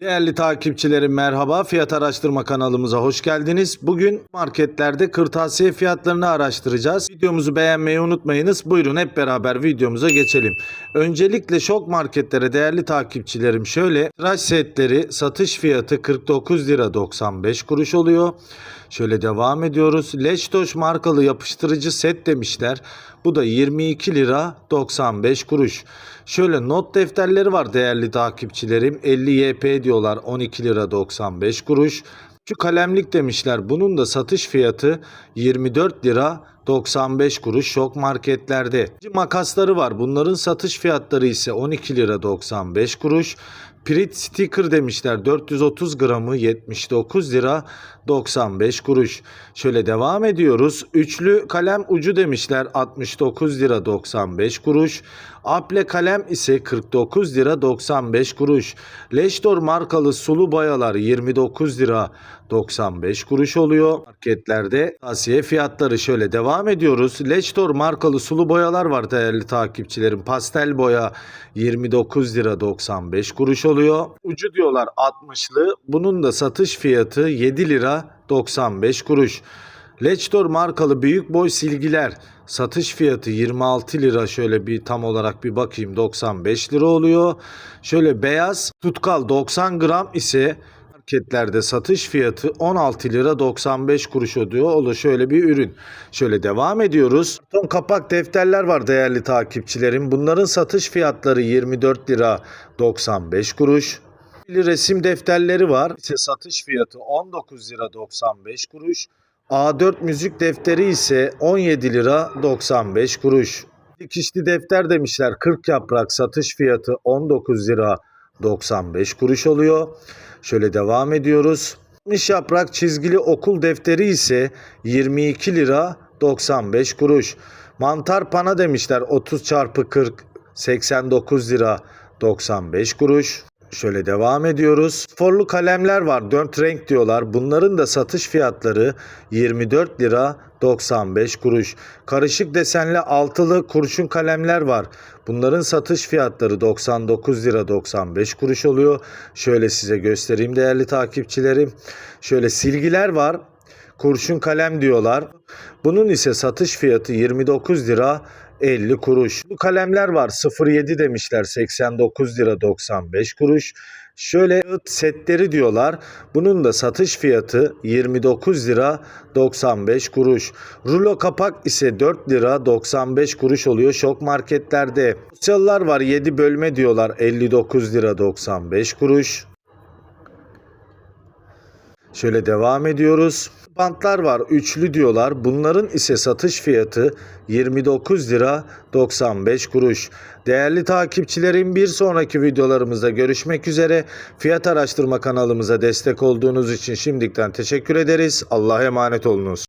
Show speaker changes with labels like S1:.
S1: Değerli takipçilerim merhaba. Fiyat araştırma kanalımıza hoş geldiniz. Bugün marketlerde kırtasiye fiyatlarını araştıracağız. Videomuzu beğenmeyi unutmayınız. Buyurun hep beraber videomuza geçelim. Öncelikle şok marketlere değerli takipçilerim şöyle. Tıraş setleri satış fiyatı 49 lira 95 kuruş oluyor. Şöyle devam ediyoruz. Leştoş markalı yapıştırıcı set demişler. Bu da 22 lira 95 kuruş. Şöyle not defterleri var değerli takipçilerim. 50 YP diyorlar 12 lira 95 kuruş. Şu kalemlik demişler. Bunun da satış fiyatı 24 lira 95 kuruş şok marketlerde. Makasları var. Bunların satış fiyatları ise 12 lira 95 kuruş. Prit sticker demişler 430 gramı 79 lira 95 kuruş. Şöyle devam ediyoruz. Üçlü kalem ucu demişler 69 lira 95 kuruş. Aple kalem ise 49 lira 95 kuruş. Leştor markalı sulu boyalar 29 lira 95 kuruş oluyor. Marketlerde tavsiye fiyatları şöyle devam ediyoruz. Leştor markalı sulu boyalar var değerli takipçilerim. Pastel boya 29 lira 95 kuruş oluyor. Ucu diyorlar 60'lı. Bunun da satış fiyatı 7 lira 95 kuruş. Leçtor markalı büyük boy silgiler satış fiyatı 26 lira şöyle bir tam olarak bir bakayım 95 lira oluyor. Şöyle beyaz tutkal 90 gram ise marketlerde satış fiyatı 16 lira 95 kuruş oluyor. O da şöyle bir ürün. Şöyle devam ediyoruz. Ton kapak defterler var değerli takipçilerim. Bunların satış fiyatları 24 lira 95 kuruş. Resim defterleri var. İşte satış fiyatı 19 lira 95 kuruş. A4 müzik defteri ise 17 lira 95 kuruş. Dikişli defter demişler 40 yaprak satış fiyatı 19 lira 95 kuruş oluyor. Şöyle devam ediyoruz. 60 yaprak çizgili okul defteri ise 22 lira 95 kuruş. Mantar pana demişler 30 çarpı 40 89 lira 95 kuruş. Şöyle devam ediyoruz. Forlu kalemler var. 4 renk diyorlar. Bunların da satış fiyatları 24 lira 95 kuruş. Karışık desenli altılı kurşun kalemler var. Bunların satış fiyatları 99 lira 95 kuruş oluyor. Şöyle size göstereyim değerli takipçilerim. Şöyle silgiler var. Kurşun kalem diyorlar. Bunun ise satış fiyatı 29 lira 50 kuruş. Bu kalemler var 07 demişler 89 lira 95 kuruş. Şöyle setleri diyorlar. Bunun da satış fiyatı 29 lira 95 kuruş. Rulo kapak ise 4 lira 95 kuruş oluyor şok marketlerde. Çalılar var 7 bölme diyorlar 59 lira 95 kuruş. Şöyle devam ediyoruz. Bantlar var üçlü diyorlar. Bunların ise satış fiyatı 29 lira 95 kuruş. Değerli takipçilerim bir sonraki videolarımızda görüşmek üzere. Fiyat araştırma kanalımıza destek olduğunuz için şimdiden teşekkür ederiz. Allah'a emanet olunuz.